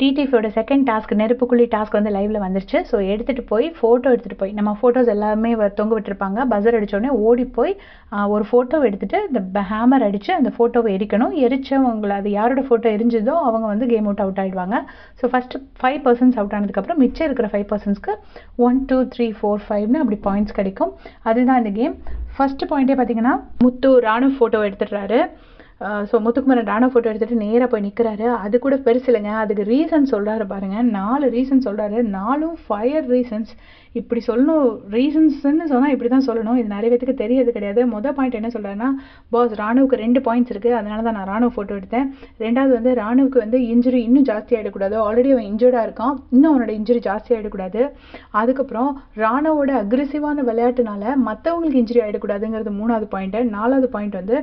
டிடிஎஃபோட second task நெருப்புக்குழி task வந்து லைவ்ல வந்துருச்சு. ஸோ எடுத்துகிட்டு போய் ஃபோட்டோ எடுத்துகிட்டு போய் நம்ம ஃபோட்டோஸ் எல்லாமே தொங்க விட்டுருப்பாங்க. பஸர் அடித்தோடனே ஓடி போய் ஒரு ஃபோட்டோ எடுத்துகிட்டு இந்த ஹேமர் அடித்து அந்த ஃபோட்டோவை எரிக்கணும். எரிச்சவங்களை அது யாரோட ஃபோட்டோ எரிஞ்சதோ அவங்க வந்து கேம் அவுட் அவுட் ஆகிடுவாங்க so first five persons out ஆனதுக்கப்புறம் மிச்சம் இருக்கிற ஃபைவ் பர்சன்ஸ்க்கு ஒன் டூ த்ரீ ஃபோர் ஃபைவ்னு அப்படி பாயிண்ட்ஸ் கிடைக்கும். அதுதான் இந்த கேம் ஃபஸ்ட்டு பாயிண்ட்டே பார்த்தீங்கன்னா முத்து ராணுவ ஃபோட்டோ எடுத்துடுறாரு. ஸோ முத்துக்குமரன் ராணுவ ஃபோட்டோ எடுத்துகிட்டு நேராக போய் நிற்கிறாரு அது கூட பெருசு இல்லைங்க. அதுக்கு ரீசன் சொல்கிறாரு பாருங்கள் நாலு ரீசன் சொல்கிறாரு நாலும் ஃபயர் ரீசன்ஸ் இப்படி சொல்லணும். ரீசன்ஸ்ன்னு சொன்னால் இப்படி தான் சொல்லணும். இது நிறைய பேத்துக்கு தெரியறது கிடையாது. மொதல் பாயிண்ட் என்ன சொல்கிறாருன்னா பாஸ் ராணுவுக்கு ரெண்டு பாயிண்ட்ஸ் இருக்குது அதனால தான் நான் ராணுவ ஃபோட்டோ எடுத்தேன். ரெண்டாவது வந்து ராணுவுக்கு வந்து இன்ஜுரி இன்னும் ஜாஸ்தி ஆகிடக்கூடாது ஆல்ரெடி அவன் இன்ஜூர்டாக இருக்கான். இன்னும் அவனோட இன்ஜுரி ஜாஸ்தி ஆகிடக்கூடாது அதுக்கப்புறம் ராணுவோட அக்ரெசிவான விளையாட்டுனால மற்றவங்களுக்கு இன்ஜுரி ஆகிடக்கூடாதுங்கிறது மூணாவது பாயிண்ட்டு நாலாவது பாயிண்ட் வந்து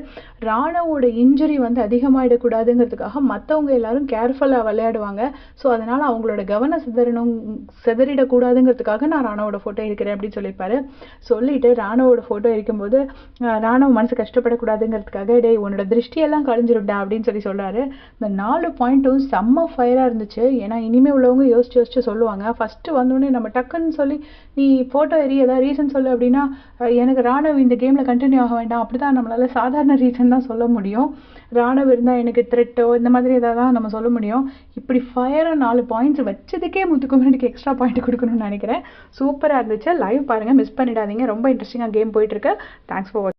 ராணுவோட இன்ஜுரி வந்து அதிகமாகிடக்கூடாதுங்கிறதுக்காக மற்றவங்க எல்லாரும் கேர்ஃபுல்லாக விளையாடுவாங்க. ஸோ அதனால் அவங்களோட கவனம் சிதறணும் சிதறிடக்கூடாதுங்கிறதுக்காக நான் ராணுவோட ஃபோட்டோ இருக்கிறேன் அப்படின்னு சொல்லியிருப்பாரு. சொல்லிட்டு ராணுவோட ஃபோட்டோ இருக்கும்போது ராணுவ மனசு கஷ்டப்படக்கூடாதுங்கிறதுக்காக டேய் உன்னோட திருஷ்டியெல்லாம் கழிஞ்சிரும்டா அப்படின்னு சொல்லி சொல்கிறாரு இந்த நாலு பாயிண்ட்டும் செம்ம ஃபயராக இருந்துச்சு. ஏன்னா இனிமேல் உள்ளவங்க யோசிச்சு யோசிச்சு சொல்லுவாங்க. ஃபஸ்ட்டு வந்தோடனே நம்ம டக்குன்னு சொல்லி நீ ஃபோட்டோ எரி ஏதாவது ரீசன் சொல்லு அப்படின்னா எனக்கு ராணுவ இந்த கேமில் கண்டினியூ ஆக வேண்டாம். அப்படி தான் நம்மளால் சாதாரண ரீசன் தான் சொல்ல முடியும். ராணுவ இருந்தால் எனக்கு த்ரெட்டோ இந்த மாதிரி ஏதாவது தான் நம்ம சொல்ல முடியும். இப்படி ஃபயரை நாலு பாயிண்ட்ஸ் வச்சதுக்கே முத்துக்குமரனுக்கு எக்ஸ்ட்ரா பாயிண்ட் கொடுக்கணும்னு நினைக்கிறேன். சூப்பராக இருந்துச்சு. லைவ் பாருங்கள் மிஸ் பண்ணிடாதீங்க. ரொம்ப இன்ட்ரெஸ்டிங்காக கேம் போயிட்டுருக்கு தேங்க்ஸ் ஃபார்